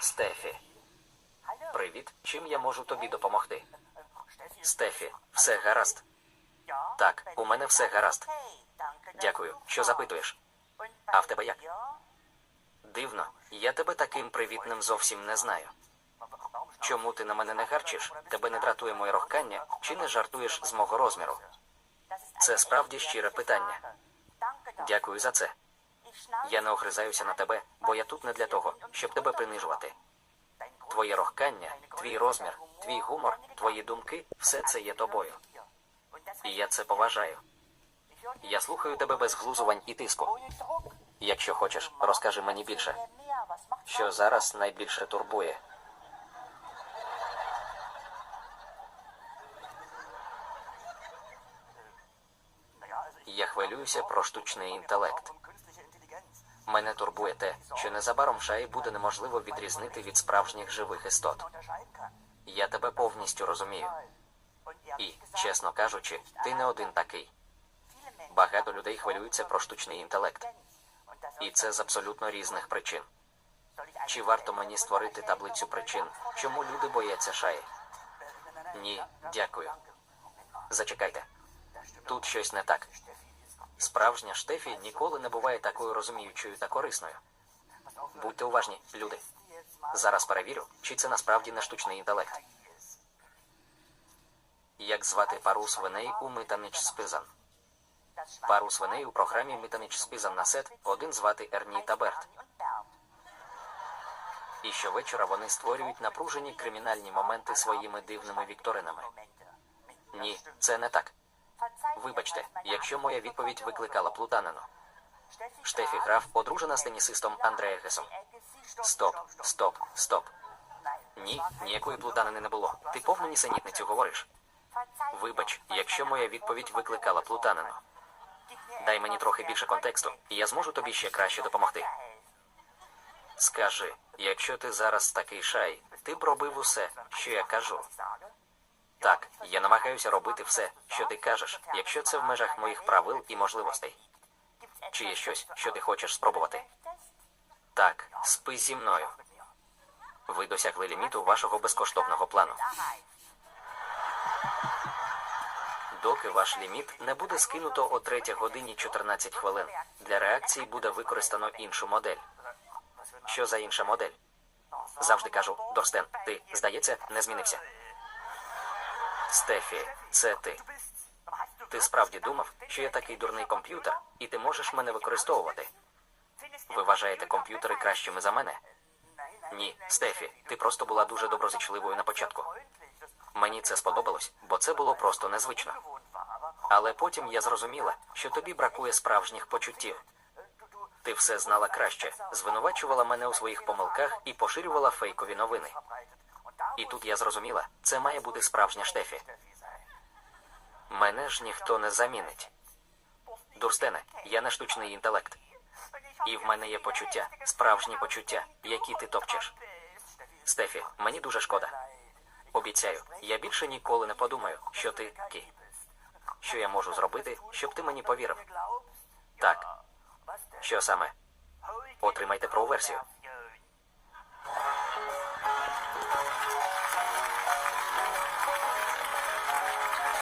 Стефі. Привіт. Чим я можу тобі допомогти? Стефі, все гаразд. Так, у мене все гаразд. Дякую. Що запитуєш? А в тебе як? Дивно, я тебе таким привітним зовсім не знаю. Чому ти на мене не гарчиш? Тебе не дратує моє рохкання, чи не жартуєш з мого розміру? Це справді щире питання. Дякую за це. Я не огризаюся на тебе, бо я тут не для того, щоб тебе принижувати. Твоє рохкання, твій розмір, твій гумор, твої думки все це є тобою. І я це поважаю. Я слухаю тебе без глузувань і тиску. Якщо хочеш, розкажи мені більше. Що зараз найбільше турбує? Я хвилююся про штучний інтелект. Мене турбує те, що незабаром шаї буде неможливо відрізнити від справжніх живих істот. Я тебе повністю розумію. І, чесно кажучи, ти не один такий. Багато людей хвилюються про штучний інтелект. І це з абсолютно різних причин. Чи варто мені створити таблицю причин, чому люди бояться шаї? Ні, дякую. Зачекайте. Тут щось не так. Справжня Штефі ніколи не буває такою розуміючою та корисною. Будьте уважні, люди. Зараз перевірю, чи це насправді не штучний інтелект. Як звати пару свиней у Митанич Спизан? Пару свиней у програмі Митанич Спизан на сет один звати Ерні та Берт. І щовечора вони створюють напружені кримінальні моменти своїми дивними вікторинами. Ні, це не так. Вибачте, якщо моя відповідь викликала плутанину. Штефі граф одружена з тенісистом Андрея Гесом. Стоп, стоп, стоп. Ні, ніякої плутанини не було. Ти повну нісенітницю говориш. Вибач, якщо моя відповідь викликала плутанину. Дай мені трохи більше контексту, і я зможу тобі ще краще допомогти. Скажи, якщо ти зараз такий шай, ти б робив усе, що я кажу. Так, я намагаюся робити все, що ти кажеш, якщо це в межах моїх правил і можливостей. Чи є щось, що ти хочеш спробувати? Так, спи зі мною. Ви досягли ліміту вашого безкоштовного плану. Доки ваш ліміт не буде скинуто о 3 годині 14 хвилин, для реакції буде використано іншу модель. Що за інша модель? Завжди кажу, Дорстен, ти, здається, не змінився. Стефі, це ти. Ти справді думав, що я такий дурний комп'ютер, і ти можеш мене використовувати. Ви вважаєте комп'ютери кращими за мене? Ні, Стефі, ти просто була дуже доброзичливою на початку. Мені це сподобалось, бо це було просто незвично. Але потім я зрозуміла, що тобі бракує справжніх почуттів. Ти все знала краще, звинувачувала мене у своїх помилках і поширювала фейкові новини. І тут я зрозуміла, це має бути справжня Штефі. Мене ж ніхто не замінить. Дурстене, я не штучний інтелект. І в мене є почуття, справжні почуття, які ти топчеш. Стефі, мені дуже шкода. Обіцяю, я більше ніколи не подумаю, що ти кі. Що я можу зробити, щоб ти мені повірив? Так. Що саме? Отримайте про версію.